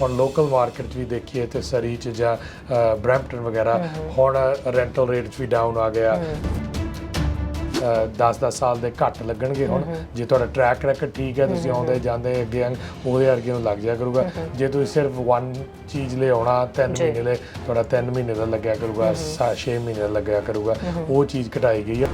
ਹੁਣ local market 'ਚ ਵੀ ਦੇਖੀਏ ਤੇ ਸਰੀ 'ਚ ਜਾਂ ਬ੍ਰੈਂਪਟਨ ਵਗੈਰਾ ਹੁਣ ਰੈਂਟਲ ਰੇਟ 'ਚ ਵੀ ਡਾਊਨ ਆ ਗਿਆ। 10-10 ਸਾਲ ਦੇ ਘੱਟ ਲੱਗਣਗੇ ਹੁਣ। ਜੇ ਤੁਹਾਡਾ ਟਰੈਕ ਰੈਕਡ ਠੀਕ ਹੈ ਤੁਸੀਂ ਆਉਂਦੇ ਜਾਂਦੇ ਅੱਗੇ ਉਹਦੇ ਅਰਗੇ ਨੂੰ ਲੱਗ ਜਾਇਆ ਕਰੂਗਾ। ਜੇ ਤੁਸੀਂ ਸਿਰਫ ਵਨ ਚੀਜ਼ ਲਈ ਆਉਣਾ 3 ਜੀ। ਮਹੀਨੇ ਲਈ ਤੁਹਾਡਾ 3 ਮਹੀਨੇ ਦਾ ਲੱਗਿਆ ਕਰੂਗਾ 6 ਮਹੀਨੇ ਦਾ ਲੱਗਿਆ ਕਰੂਗਾ। ਉਹ ਚੀਜ਼ ਘਟਾਈ ਗਈ ਆ।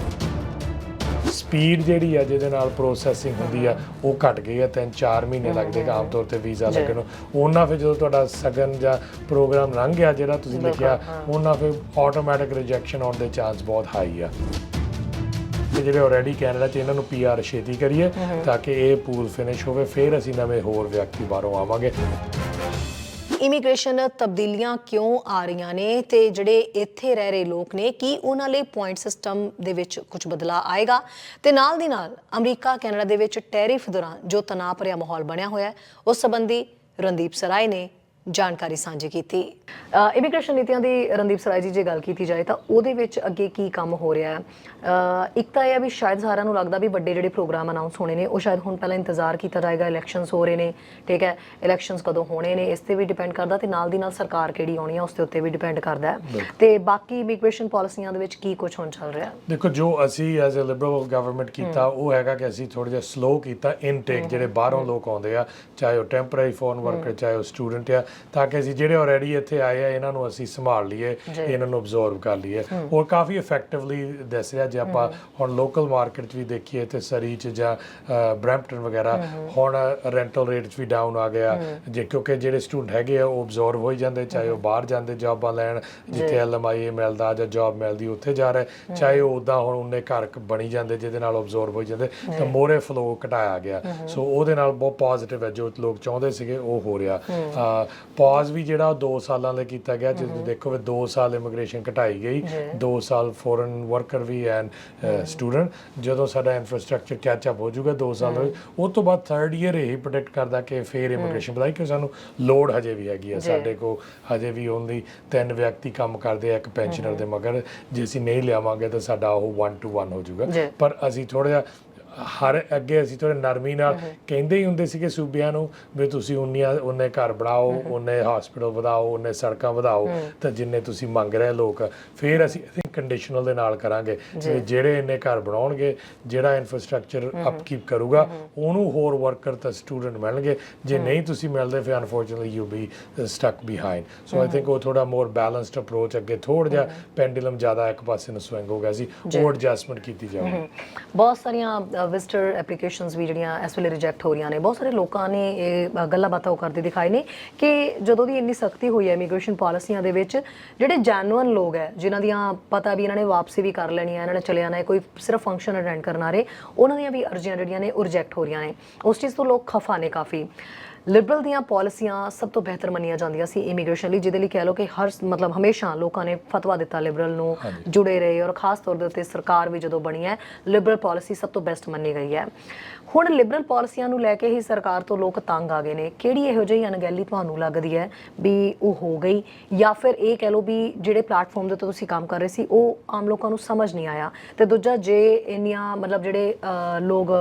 ਸਪੀਡ ਜਿਹੜੀ ਆ ਜਿਹਦੇ ਨਾਲ ਪ੍ਰੋਸੈਸਿੰਗ ਹੁੰਦੀ ਆ ਉਹ ਘਟ ਗਈ ਆ 3-4 ਮਹੀਨੇ ਲੱਗਦੇ ਆ ਆਮ ਤੌਰ ਤੇ ਵੀਜ਼ਾ। ਲੱਗਣ ਨੂੰ ਉਹਨਾਂ ਫਿਰ ਜਦੋਂ ਤੁਹਾਡਾ ਸਗਨ ਜਾਂ ਪ੍ਰੋਗਰਾਮ ਲੰਘ ਗਿਆ ਜਿਹੜਾ ਤੁਸੀਂ ਲਿਖਿਆ। ਉਹਨਾਂ ਫਿਰ ਆਟੋਮੈਟਿਕ ਰਿਜੈਕਸ਼ਨ ਆਉਣ ਦੇ ਚਾਂਸ ਬਹੁਤ ਹਾਈ ਆ ਤੇ ਜਿਹੜੇ ਆਲਰੇਡੀ ਕੈਨੇਡਾ ਚ ਇਹਨਾਂ ਨੂੰ ਪੀਆਰ ਛੇਤੀ ਕਰੀਏ ਤਾਂ ਕਿ ਇਹ ਪੂਲ ਫਿਨਿਸ਼ ਹੋਵੇ ਫਿਰ ਅਸੀਂ ਨਵੇਂ ਹੋਰ ਵਿਅਕਤੀ ਬਾਹਰੋਂ ਆਵਾਂਗੇ ਇਮੀਗ੍ਰੇਸ਼ਨ ਤਬਦੀਲੀਆਂ ਕਿਉਂ ਆ ਰਹੀਆਂ ਨੇ ਤੇ ਜਿਹੜੇ ਇੱਥੇ ਰਹਿ ਰਹੇ ਲੋਕ ਨੇ, ਕੀ ਉਹਨਾਂ ਲਈ ਪੁਆਇੰਟ ਸਿਸਟਮ ਦੇ ਵਿੱਚ ਕੁਝ ਬਦਲਾਅ ਆਏਗਾ? ਤੇ ਨਾਲ ਦੀ ਨਾਲ ਅਮਰੀਕਾ, ਕੈਨੇਡਾ ਦੇ ਵਿੱਚ ਟੈਰਿਫ ਦੌਰਾਨ ਜੋ ਤਣਾਅ ਭਰਿਆ ਮਾਹੌਲ ਬਣਿਆ ਹੋਇਆ ਉਸ ਸੰਬੰਧੀ ਰਣਦੀਪ ਸਰਾਏ ਨੇ ਜਾਣਕਾਰੀ ਸਾਂਝੀ ਕੀਤੀ। ਇਮੀਗ੍ਰੇਸ਼ਨ ਨੀਤੀਆਂ ਦੀ ਰਣਦੀਪ ਸਰਾਏ ਜੀ ਜੇ ਗੱਲ ਕੀਤੀ ਜਾਏ ਤਾਂ ਉਹਦੇ ਵਿੱਚ ਅੱਗੇ ਕੀ ਕੰਮ ਹੋ ਰਿਹਾ ਹੈ? ਇੱਕ ਤਾਂ ਇਹ ਆ ਵੀ ਸ਼ਾਇਦ ਸਾਰਿਆਂ ਨੂੰ ਲੱਗਦਾ ਵੀ ਵੱਡੇ ਜਿਹੜੇ ਪ੍ਰੋਗਰਾਮ ਅਨਾਉਂਸ ਹੋਣੇ ਨੇ ਉਹ ਸ਼ਾਇਦ ਹੁਣ ਪਹਿਲਾਂ ਇੰਤਜ਼ਾਰ ਕੀਤਾ ਜਾਏਗਾ ਇਲੈਕਸ਼ਨਸ ਹੋ ਰਹੇ ਨੇ ਠੀਕ ਹੈ? ਇਲੈਕਸ਼ਨਸ ਕਦੋਂ ਹੋਣੇ ਨੇ ਇਸ ਤੇ ਵੀ ਡਿਪੈਂਡ ਕਰਦਾ ਤੇ ਨਾਲ ਦੀ ਨਾਲ ਸਰਕਾਰ ਕਿਹੜੀ ਆਉਣੀ ਹੈ ਉਸ ਦੇ ਉੱਤੇ ਵੀ ਡਿਪੈਂਡ ਕਰਦਾ ਤੇ ਬਾਕੀ ਇਮੀਗ੍ਰੇਸ਼ਨ ਪਾਲਿਸੀਆਂ ਦੇ ਵਿੱਚ ਕੀ ਕੁਝ ਹੁਣ ਚੱਲ ਰਿਹਾ? ਦੇਖੋ ਜੋ ਅਸੀਂ ਐਜ਼ ਅ ਲਿਬਰਲ ਗਵਰਨਮੈਂਟ ਕੀਤਾ ਉਹ ਹੈਗਾ ਕਿ ਅਸੀਂ ਥੋੜਾ ਜਿਹਾ ਸਲੋ ਕੀਤਾ ਇਨਟੇਕ ਜਿਹੜੇ ਬਾਹਰੋਂ ਲੋਕ ਆਉਂਦੇ ਆ ਚਾਹੇ ਉਹ ਟੈਂਪਰੇਰੀ ਫੋਰਨ ਵਰਕਰ ਚਾਹੇ ਉਹ ਸਟੂਡੈਂਟ ਆ ਤਾਂ ਕਿ ਅਸੀਂ ਜਿਹੜੇ ਆਲਰੇਡੀ ਇੱਥੇ ਆਏ ਆ ਇਹਨਾਂ ਨੂੰ ਅਸੀਂ ਸੰਭਾਲ ਲਈਏ। ਇਹਨਾਂ ਨੂੰ ਅਬਜ਼ਰਵ ਕਰ ਲਈਏ। ਔਰ ਕਾਫੀ ਇਫੈਕਟਿਵਲੀ ਦੱਸ ਰਿਹਾ ਜੇ ਆਪਾਂ ਹੁਣ ਲੋਕਲ ਮਾਰਕੀਟ 'ਚ ਵੀ ਦੇਖੀਏ ਤੇ ਸਰੀ 'ਚ ਜਾਂ ਬ੍ਰੈਂਪਟਨ ਵਗੈਰਾ ਹੁਣ ਰੈਂਟਲ ਰੇਟ 'ਚ ਵੀ ਡਾਊਨ ਆ ਗਿਆ। ਜੇ ਕਿਉਂਕਿ ਜਿਹੜੇ ਸਟੂਡੈਂਟ ਹੈਗੇ ਆ ਉਹ ਅਬਜ਼ਰਵ ਹੋਈ ਜਾਂਦੇ ਚਾਹੇ ਉਹ ਬਾਹਰ ਜਾਂਦੇ ਜੌਬਾਂ ਲੈਣ ਜਿੱਥੇ ਐਲਐਮਆਈ ਮਿਲਦਾ ਜਾਂ ਜੌਬ ਮਿਲਦੀ ਉੱਥੇ ਜਾ ਰਹੇ। ਚਾਹੇ ਉਹ ਉਦਾਂ ਹੁਣ ਉਹਨੇ ਘਰ ਬਣੀ ਜਾਂਦੇ ਜਿਹਦੇ ਨਾਲ ਅਬਜ਼ਰਵ ਹੋਈ ਜਾਂਦੇ ਤਾਂ ਮੋਰੇ ਫਲੋ ਘਟਾਇਆ ਗਿਆ। ਸੋ ਉਹਦੇ ਨਾਲ ਬਹੁਤ ਪੋਜ਼ਿਟਿਵ ਹੈ ਜੋ ਲੋਕ ਚਾਹੁੰਦੇ ਸੀਗੇ ਉਹ ਹੋ ਰਿਹਾ। ਪੌਜ਼ ਵੀ ਜਿਹੜਾ 2 ਸਾਲਾਂ ਲਈ ਕੀਤਾ ਗਿਆ ਜੇ ਤੁਸੀਂ ਦੇਖੋ ਵੀ 2 ਸਾਲ ਇਮੀਗ੍ਰੇਸ਼ਨ ਘਟਾਈ ਗਈ ਜੀ। 2 ਸਾਲ ਫੋਰਨ ਵਰਕਰ ਵੀ ਐਂਡ ਸਟੂਡੈਂਟ ਜਦੋਂ ਸਾਡਾ ਇਨਫਰਾਸਟ੍ਰਕਚਰ ਕੈਚ ਅਪ ਹੋ ਜਾਊਗਾ 2 ਸਾਲ ਉਸ ਤੋਂ ਬਾਅਦ ਥਰਡ ਈਅਰ ਇਹ ਪ੍ਰੈਡਿਕਟ ਕਰਦਾ ਕਿ ਫੇਰ ਇਮੀਗ੍ਰੇਸ਼ਨ ਵਧਾਈ ਕਿ ਸਾਨੂੰ ਲੋਡ ਹਜੇ ਵੀ ਹੈਗੀ ਹੈ ਜੀ। ਸਾਡੇ ਕੋ ਹਜੇ ਵੀ ਓਨਲੀ ਤਿੰਨ ਵਿਅਕਤੀ ਕੰਮ ਕਰਦੇ ਆ ਇੱਕ ਪੈਨਸ਼ਨਰ ਦੇ ਮਗਰ। ਜੇ ਅਸੀਂ ਨਹੀਂ ਲਿਆਵਾਂਗੇ ਤਾਂ ਸਾਡਾ ਉਹ 1 ਟੂ 1 ਹੋ। ਜਾਊਗਾ। ਪਰ ਅਸੀਂ ਥੋੜਾ ਜਿਹਾ ਹਰ ਅੱਗੇ ਅਸੀਂ ਥੋੜੇ ਨਰਮੀ ਨਾਲ ਕਹਿੰਦੇ ਹੀ ਹੁੰਦੇ ਸੀਗੇ ਸੂਬਿਆਂ ਨੂੰ ਵੀ ਤੁਸੀਂ ਉਨੀਆਂ ਉਹਨੇ ਘਰ ਬਣਾਓ ਉਹਨੇ ਹਸਪੀਟਲ ਵਧਾਓ ਉਹਨੇ ਸੜਕਾਂ ਵਧਾਓ ਤਾਂ ਜਿੰਨੇ ਤੁਸੀਂ ਮੰਗ ਰਹੇ ਲੋਕ ਫਿਰ ਅਸੀਂ ਕੰਡੀਸ਼ਨਲ ਦੇ ਨਾਲ ਕਰਾਂਗੇ ਜਿਹੜੇ ਇੰਨੇ ਘਰ ਬਣਾਉਣਗੇ ਜਿਹੜਾ ਇਨਫਰਾਸਟ੍ਰਕਚਰ ਅਪਕੀਪ ਕਰੂਗਾ ਉਹਨੂੰ ਹੋਰ ਵਰਕਰ ਤਾਂ ਸਟੂਡੈਂਟ ਮਿਲਣਗੇ ਜੇ ਨਹੀਂ ਤੁਸੀਂ ਮਿਲਦੇ ਫਿਰ unfortunately you be stuck behind so I think ਉਹ ਥੋੜਾ ਮੋਰ ਬੈਲੈਂਸਡ ਅਪਰੋਚ ਅੱਗੇ ਥੋੜਾ ਜਿਹਾ ਪੈਂਡੂਲਮ ਜ਼ਿਆਦਾ ਇੱਕ ਪਾਸੇ ਨੂੰ ਸਵਿੰਗ ਹੋ ਗਿਆ ਸੀ ਉਹ ਐਡਜਸਟਮੈਂਟ ਕੀਤੀ ਜਾਵੇ ਬਹੁਤ ਸਾਰੀਆਂ ਵਿਜ਼ਟਰ ਐਪਲੀਕੇਸ਼ਨਸ ਵੀ ਜਿਹੜੀਆਂ ਇਸ ਵੇਲੇ ਰਿਜੈਕਟ ਹੋ ਰਹੀਆਂ ਨੇ, ਬਹੁਤ ਸਾਰੇ ਲੋਕਾਂ ਨੇ ਇਹ ਗੱਲਾਂ ਬਾਤਾਂ ਉਹ ਕਰਦੇ ਦਿਖਾਏ ਨੇ ਕਿ ਜਦੋਂ ਦੀ ਇੰਨੀ ਸਖਤੀ ਹੋਈ ਹੈ ਇਮੀਗ੍ਰੇਸ਼ਨ ਪਾਲਿਸੀਆਂ ਦੇ ਵਿੱਚ, ਜਿਹੜੇ ਜੈਨੂਅਨ ਲੋਕ ਹੈ, ਜਿਨ੍ਹਾਂ ਦੀਆਂ ਪਤਾ ਵੀ ਇਹਨਾਂ ਨੇ ਵਾਪਸੀ ਵੀ ਕਰ ਲੈਣੀ ਹੈ, ਇਹਨਾਂ ਨੇ ਚਲੇ ਜਾਣਾ ਹੈ, ਕੋਈ ਸਿਰਫ ਫੰਕਸ਼ਨ ਅਟੈਂਡ ਕਰਨ ਆ ਰਹੇ, ਉਹਨਾਂ ਦੀਆਂ ਵੀ ਅਰਜ਼ੀਆਂ ਜਿਹੜੀਆਂ ਨੇ ਉਹ ਰਿਜੈਕਟ ਹੋ ਰਹੀਆਂ ਨੇ। ਉਸ ਚੀਜ਼ ਤੋਂ ਲੋਕ ਖਫਾ ਨੇ ਕਾਫੀ। ਲਿਬਰਲ ਦੀਆਂ ਪਾਲਿਸੀਆਂ ਸਭ ਤੋਂ ਬਿਹਤਰ ਮੰਨੀਆਂ ਜਾਂਦੀਆਂ ਸੀ ਇਮੀਗ੍ਰੇਸ਼ਨ ਲਈ ਜਿਹਦੇ ਲਈ ਕਹਿ ਲਓ ਕਿ ਹਰ ਮਤਲਬ ਹਮੇਸ਼ਾ ਲੋਕਾਂ ਨੇ ਫਤਵਾ ਦਿੱਤਾ ਲਿਬਰਲ ਨੂੰ ਜੁੜੇ ਰਹੇ ਔਰ ਖਾਸ ਤੌਰ ਦੇ ਉੱਤੇ ਸਰਕਾਰ ਵੀ ਜਦੋਂ ਬਣੀ ਹੈ ਲਿਬਰਲ ਪਾਲਿਸੀ ਸਭ ਤੋਂ ਬੈਸਟ ਮੰਨੀ ਗਈ ਹੈ। ਹੁਣ ਲਿਬਰਲ ਪਾਲਿਸੀਆਂ ਨੂੰ ਲੈ ਕੇ ਹੀ ਸਰਕਾਰ ਤੋਂ ਲੋਕ ਤੰਗ ਆ ਗਏ ਨੇ। ਕਿਹੜੀ ਇਹੋ ਜਿਹੀ ਅਣਗਹਿਲੀ ਤੁਹਾਨੂੰ ਲੱਗਦੀ ਹੈ ਵੀ ਉਹ ਹੋ ਗਈ? ਜਾਂ ਫਿਰ ਇਹ ਕਹਿ ਲਓ ਵੀ ਜਿਹੜੇ ਪਲੇਟਫਾਰਮ ਦੇ ਉੱਤੇ ਤੁਸੀਂ ਕੰਮ ਕਰ ਰਹੇ ਸੀ ਉਹ ਆਮ ਲੋਕਾਂ ਨੂੰ ਸਮਝ ਨਹੀਂ ਆਇਆ? ਤੇ ਦੂਜਾ ਜੇ ਇੰਨੀਆਂ ਮਤਲਬ ਜਿਹੜੇ ਲੋਕ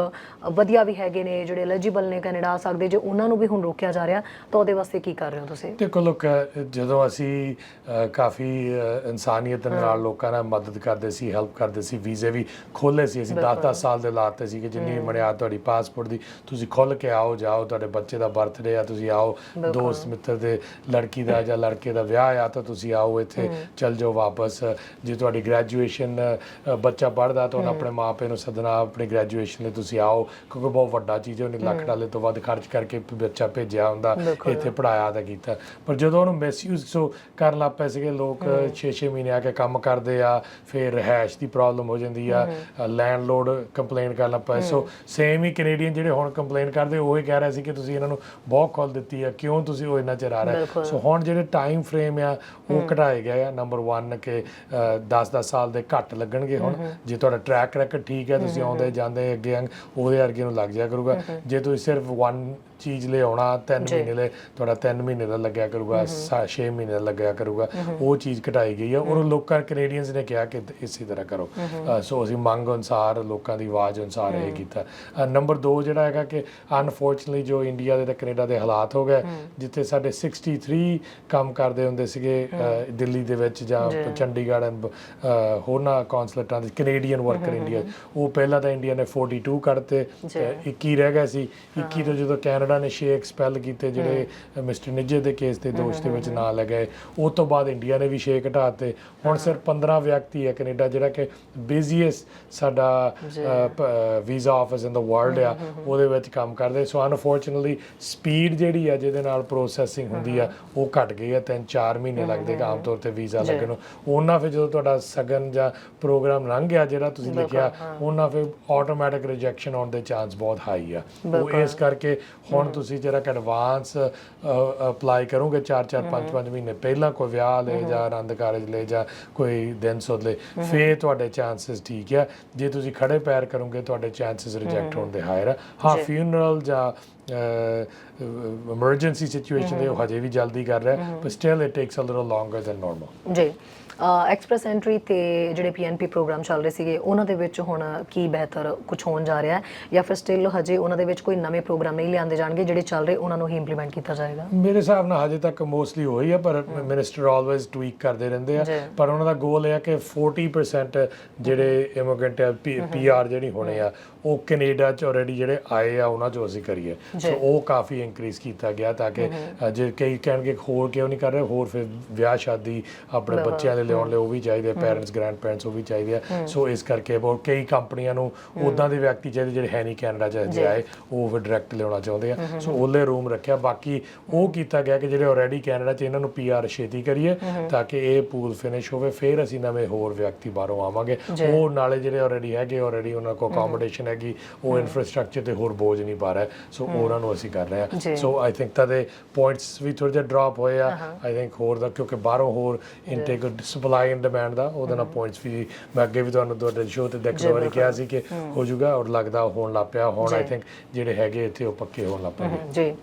ਵਧੀਆ ਵੀ ਹੈਗੇ ਨੇ ਜਿਹੜੇ ਐਲੀਜੀਬਲ ਨੇ ਕੈਨੇਡਾ ਆ ਸਕਦੇ ਜੇ ਉਹਨਾਂ ਨੂੰ ਵੀ ਹੁਣ ਰੋਕਿਆ ਜਾ ਰਿਹਾ ਤਾਂ ਉਹਦੇ ਵਾਸਤੇ ਕੀ ਕਰ ਰਹੇ ਹੋ ਤੁਸੀਂ? ਦੇਖੋ ਲੋਕ ਜਦੋਂ ਅਸੀਂ ਕਾਫੀ ਇਨਸਾਨੀਅਤ ਨਾਲ ਲੋਕਾਂ ਨਾਲ ਮਦਦ ਕਰਦੇ ਸੀ ਹੈਲਪ ਕਰਦੇ ਸੀ ਵੀਜ਼ੇ ਵੀ ਖੋਲੇ ਸੀ ਅਸੀਂ 10-10 ਸਾਲ ਦੇ ਲਾਤੇ ਸੀ ਕਿ ਜਿੰਨੀ ਮੜਿਆ ਤੁਹਾਡੀ ਪਾਸਪੋਰਟ ਦੀ ਤੁਸੀਂ ਖੁੱਲ ਕੇ ਆਓ ਜਾਓ ਤੁਹਾਡੇ ਬੱਚੇ ਦਾ ਬਰਥਡੇ ਆ ਤੁਸੀਂ ਆਓ ਦੋਸਤ ਮਿੱਤਰ ਦੇ ਲੜਕੀ ਦਾ ਜਾਂ ਲੜਕੇ ਦਾ ਵਿਆਹ ਆ ਤਾਂ ਤੁਸੀਂ ਆਓ ਇੱਥੇ ਚੱਲ ਜਾਓ ਵਾਪਸ। ਜੇ ਤੁਹਾਡੀ ਗ੍ਰੈਜੂਏਸ਼ਨ ਬੱਚਾ ਪੜ੍ਹਦਾ ਤਾਂ ਉਹਨੂੰ ਆਪਣੇ ਮਾਪੇ ਨੂੰ ਸੱਦਣਾ ਆਪਣੀ ਗ੍ਰੈਜੂਏਸ਼ਨ ਲਈ ਤੁਸੀਂ ਆਓ ਕਿਉਂਕਿ ਬਹੁਤ ਵੱਡਾ ਚੀਜ਼ ਹੈ ਉਹਨੇ ਲੱਖ ਡਾਲੇ ਤੋਂ ਵੱਧ ਖਰਚ ਕਰਕੇ ਬੱਚਾ ਬੱਚਾ ਭੇਜਿਆ ਹੁੰਦਾ ਇੱਥੇ ਪੜਾਇਆ ਤਾਂ ਕੀਤਾ। ਪਰ ਜਦੋਂ ਉਹਨੂੰ ਮੈਸੂਸ ਸੋ ਕਰਨ ਲੱਗ ਪਏ ਸੀਗੇ ਲੋਕ 6-6 ਮਹੀਨੇ ਆ ਕੇ ਕੰਮ ਕਰਦੇ ਆ ਫਿਰ ਰਹਿائش ਦੀ ਪ੍ਰੋਬਲਮ ਹੋ ਜਾਂਦੀ ਆ ਲੈਂਡਲੋਰਡ ਕੰਪਲੇਨ ਕਰਨ ਲੱਗ ਪਏ। ਸੋ ਸੇਮ ਹੀ ਕੈਨੇਡੀਅਨ ਜਿਹੜੇ ਹੁਣ ਕੰਪਲੇਨ ਕਰਦੇ ਉਹ ਹੀ ਕਹਿ ਰਹੇ ਸੀ ਕਿ ਤੁਸੀਂ ਇਹਨਾਂ ਨੂੰ ਬਹੁਤ ਖੋਲ ਦਿੱਤੀ ਆ ਕਿਉਂ ਤੁਸੀਂ ਉਹ ਇੰਨਾ ਚਿਰ ਆ ਰਹੇ? ਸੋ ਹੁਣ ਜਿਹੜੇ ਟਾਈਮ ਫਰੇਮ ਆ ਉਹ ਘਟਾਏ ਗਏ ਆ। ਨੰਬਰ 1 ਕਿ 10-10 ਸਾਲ ਦੇ ਘੱਟ ਲੱਗਣਗੇ ਹੁਣ। ਜੇ ਤੁਹਾਡਾ ਟਰੈਕ ਰੈਕਡ ਠੀਕ ਹੈ ਤੁਸੀਂ ਆਉਂਦੇ ਜਾਂਦੇ ਅੱਗੇ ਉਹਦੇ ਅਰਗੇ ਨੂੰ ਲੱਗ ਜਾਇਆ ਕਰੂਗਾ। ਜੇ ਤੁਸੀਂ ਸਿਰਫ 1 ਚੀਜ਼ ਲਿਆਉਣਾ 3 ਜੀ। ਮਹੀਨੇ ਲਈ ਤੁਹਾਡਾ 3 ਮਹੀਨੇ ਦਾ ਲੱਗਿਆ ਕਰੂਗਾ 6 ਮਹੀਨੇ ਦਾ ਲੱਗਿਆ ਕਰੂਗਾ ਉਹ ਚੀਜ਼ ਘਟਾਈ ਗਈ ਹੈ। ਔਰ ਲੋਕਾਂ ਕੈਨੇਡੀਅਨਸ ਨੇ ਕਿਹਾ ਕਿ ਇਸੇ ਤਰ੍ਹਾਂ ਕਰੋ। ਸੋ ਅਸੀਂ ਮੰਗ ਅਨੁਸਾਰ ਲੋਕਾਂ ਦੀ ਆਵਾਜ਼ ਅਨੁਸਾਰ ਇਹ ਕੀਤਾ। ਨੰਬਰ 2 ਜਿਹੜਾ ਹੈਗਾ ਕਿ ਅਨਫੋਰਚੂਨਟਲੀ ਜੋ ਇੰਡੀਆ ਦੇ ਤੇ ਕੈਨੇਡਾ ਦੇ ਹਾਲਾਤ ਹੋ ਗਏ ਜਿੱਥੇ ਸਾਡੇ 63 ਕੰਮ ਕਰਦੇ ਹੁੰਦੇ ਸੀਗੇ ਦਿੱਲੀ ਦੇ ਵਿੱਚ ਜਾਂ ਚੰਡੀਗੜ੍ਹ ਹੋਰਨਾਂ ਕੌਂਸਲੇਟਾਂ ਦੇ ਕੈਨੇਡੀਅਨ ਵਰਕਰ ਇੰਡੀਆ ਉਹ ਪਹਿਲਾਂ ਤਾਂ ਇੰਡੀਆ ਨੇ 42 ਕੱਢਤੇ ਜੀ। ਅ, 21 ਰਹਿ ਗਏ ਸੀ। 21 ਤੋਂ ਜਦੋਂ ਕੈਨੇਡਾ ਨੇ 6 ਐਕਸਪੈਲ ਕੀਤੇ ਜਿਹੜੇ ਮਿਸਟਰ ਨਿੱਜੇ ਦੇ ਕੇਸ ਦੇ ਦੋਸ਼ ਦੇ ਵਿੱਚ ਨਾਂ ਲਗਾਏ ਉਸ ਤੋਂ ਬਾਅਦ ਇੰਡੀਆ ਨੇ ਵੀ 6 ਘਟਾਤੇ। ਹੁਣ ਸਿਰਫ 15 ਵਿਅਕਤੀ ਹੈ ਕੈਨੇਡਾ ਜਿਹੜਾ ਕਿ ਬਿਜ਼ੀਐਸਟ ਸਾਡਾ visa office in the world ਆ। ਉਹਦੇ ਵਿੱਚ ਕੰਮ ਕਰਦੇ। ਸੋ ਅਨਫੋਰਚੂਨਟਲੀ ਸਪੀਡ ਜਿਹੜੀ ਆ ਜਿਹਦੇ ਨਾਲ ਪ੍ਰੋਸੈਸਿੰਗ ਹੁੰਦੀ ਆ ਉਹ ਘਟ ਗਈ ਆ। 3-4 ਮਹੀਨੇ ਲੱਗਦੇ ਆਮ ਤੌਰ ਤੇ ਵੀਜ਼ਾ ਲੱਗਣ ਨੂੰ। ਉਹਨਾਂ ਫਿਰ ਜਦੋਂ ਤੁਹਾਡਾ ਸਗਨ ਜਾਂ ਪ੍ਰੋਗਰਾਮ ਲੰਘ ਗਿਆ ਜਿਹੜਾ ਤੁਸੀਂ ਲਿਖਿਆ ਉਹਨਾਂ ਫਿਰ ਆਟੋਮੈਟਿਕ ਰਿਜੈਕਸ਼ਨ ਆਉਣ ਦੇ ਚਾਂਸ ਬਹੁਤ ਹਾਈ ਆ। ਉਹ ਇਸ ਕਰਕੇ ਹੁਣ ਤੁਸੀਂ ਜਿਹੜਾ ਕਿ ਐਡਵਾਂਸ ਅਪਲਾਈ ਕਰੋਗੇ 4-4 5-5 ਮਹੀਨੇ ਪਹਿਲਾਂ ਕੋਈ ਵਿਆਹ ਲੈ ਜਾਂ ਆਨੰਦ ਕਾਰਜ ਲੈ ਜਾਂ ਕੋਈ ਦਿਨ ਸੁਧ ਲੈ ਫੇਰ ਤੁਹਾਡੇ ਚਾਂਸਸ ਠੀਕ ਆ। ਜੇ ਤੁਸੀਂ ਖੜੇ ਪੈਰ ਕਰੋਗੇ ਤੁਹਾਡੇ ਚਾਂਸਸ ਰਿਜੈਕਟ ਹੋਣ ਦੇ ਹਾਇਰ ਆ। ਹਾਂ ਫਿਊਨਰਲ ਜਾਂ emergency ਸਿਚੁਏਸ਼ਨ ਦੇ ਹਜੇ ਵੀ ਜਲਦੀ ਕਰ ਰਿਹਾ but still it takes a little longer than normal ਜੀ। ਐਕਸਪ੍ਰੈਸ ਐਂਟਰੀ ਤੇ ਜਿਹੜੇ ਪੀਐਨਪੀ ਪ੍ਰੋਗਰਾਮ ਚੱਲ ਰਹੇ ਸੀਗੇ ਉਹਨਾਂ ਦੇ ਵਿੱਚ ਹੁਣ ਕੀ ਬਿਹਤਰ ਕੁਝ ਹੋਣ ਜਾ ਰਿਹਾ ਹੈ? ਜਾਂ ਫਿਰ ਸਟਿਲ ਹਜੇ ਉਹਨਾਂ ਦੇ ਵਿੱਚ ਕੋਈ ਨਵੇਂ ਪ੍ਰੋਗਰਾਮ ਨਹੀਂ ਲਿਆਂਦੇ ਜਾਣਗੇ ਜਿਹੜੇ ਚੱਲ ਰਹੇ ਉਹਨਾਂ ਨੂੰ ਹੀ ਇੰਪਲੀਮੈਂਟ ਕੀਤਾ ਜਾਏਗਾ? ਮੇਰੇ ਹਿਸਾਬ ਨਾਲ ਹਜੇ ਤੱਕ ਮੋਸਟਲੀ ਹੋਈ ਹੈ ਪਰ ਮਿਨਿਸਟਰ ਆਲਵੇਜ਼ ਟਵੀਕ ਕਰਦੇ ਰਹਿੰਦੇ ਆ। ਪਰ ਉਹਨਾਂ ਦਾ ਗੋਲ ਇਹ ਹੈ ਕਿ 40% ਜਿਹੜੇ ਇਮੀਗ੍ਰੈਂਟ ਪੀਆਰ ਜਿਹੜੀ ਹੋਣੇ ਆ ਉਹ ਕੈਨੇਡਾ ਚ ਆਲਰੇਡੀ ਜਿਹੜੇ ਆਏ ਆ ਉਹਨਾਂ ਚੋਂ ਅਸੀਂ ਕਰੀਏ। ਸੋ ਉਹ ਕਾਫੀ ਇੰਕਰੀਜ਼ ਕੀਤਾ ਗਿਆ ਤਾਂ ਕਿ ਜੇ ਕਈ ਕਹਿਣਗੇ ਹੋਰ ਕਿਉਂ ਨਹੀਂ ਕਰ ਰਹੇ ਹੋਰ ਫਿਰ ਵਿਆਹ ਸ਼ਾਦੀ ਆਪਣੇ ਬੱਚਿਆਂ ਦੇ ਲਿਆਉਣ ਲਈ ਉਹ ਵੀ ਚਾਹੀਦੇ ਪੈਰੈਂਟਸ ਗ੍ਰੈਂਡ ਪੈਰੈਂਟਸ ਉਹ ਵੀ ਚਾਹੀਦੇ ਆ। ਸੋ ਇਸ ਕਰਕੇ ਬਹੁਤ ਕਈ ਕੰਪਨੀਆਂ ਨੂੰ ਉਦਾਂ ਦੇ ਵਿਅਕਤੀ ਚਾਹੀਦੇ ਜਿਹੜੇ ਹੈ ਨਹੀਂ ਕੈਨੇਡਾ ਚ ਹਜੇ ਆਏ ਉਹ ਫਿਰ ਡਾਇਰੈਕਟ ਲਿਆਉਣਾ ਚਾਹੁੰਦੇ ਆ। ਸੋ ਉਹਲੇ ਰੂਮ ਰੱਖਿਆ। ਬਾਕੀ ਉਹ ਕੀਤਾ ਗਿਆ ਕਿ ਜਿਹੜੇ ਆਲਰੇਡੀ ਕੈਨੇਡਾ ਚ ਇਹਨਾਂ ਨੂੰ ਪੀਆਰ ਛੇਤੀ ਕਰੀਏ ਤਾਂ ਕਿ ਇਹ ਪੂਲ ਫਿਨਿਸ਼ ਹੋਵੇ ਫਿਰ ਅਸੀਂ ਨਵੇਂ ਹੋਰ ਵਿਅਕਤੀ ਬਾਹਰੋਂ ਆਵਾਂਗੇ। ਉਹ ਨਾਲੇ ਜਿਹੜੇ ਆਲਰੇਡੀ ਹੈਗੇ ਆਲਰੇਡੀ ਉਹਨਾਂ ਕੋਲ ਅਕੋਮੋਡੇਸ਼ਨ ਹੈਗੀ ਉਹ ਇਨਫਰਾਸਟ੍ਰਕਚਰ ਤੇ ਹੋਰ ਬੋਝ ਨਹੀਂ ਪਾ ਰਿਹਾ। ਸੋ ਉਹਨਾਂ ਨੂੰ ਅਸੀਂ ਕਰ ਰਹੇ। ਹਾਂ। ਸੋ ਆਈ ਥਿੰਕ ਤਾਂ ਦੇ ਪੁਆਇੰਟਸ ਵੀ ਥੋੜੇ ਜਿਹਾ ਡ੍ਰੌਪ ਹੋਏ ਆ। ਆਈ ਥਿੰਕ ਹੋਰ ਦਾ ਕਿਉਂਕਿ ਬਾਹਰੋਂ ਹੋਰ ਇਨਟੇਕ ਸਪਲਾਈ ਐਂਡ ਡਿਮਾਂਡ ਦਾ ਉਹਦੇ ਨਾਲ ਪੁਆਇੰਟਸ ਵੀ ਮੈਂ ਅੱਗੇ ਵੀ ਤੁਹਾਨੂੰ ਤੁਹਾਡੇ ਸ਼ੋਅ ਤੇ ਦੇਖ ਵਾਰੀ ਕਿਹਾ ਸੀ ਕਿ ਹੋ ਜਾਊਗਾ ਔਰ ਲੱਗਦਾ ਹੋਣ ਲੱਗ ਪਿਆ ਹੁਣ ਆਈ ਥਿੰਕ ਜਿਹੜੇ ਹੈਗੇ ਇੱਥੇ ਉਹ ਪੱਕੇ ਹੋਣ ਲੱਗ ਪਏ। ਜੀ।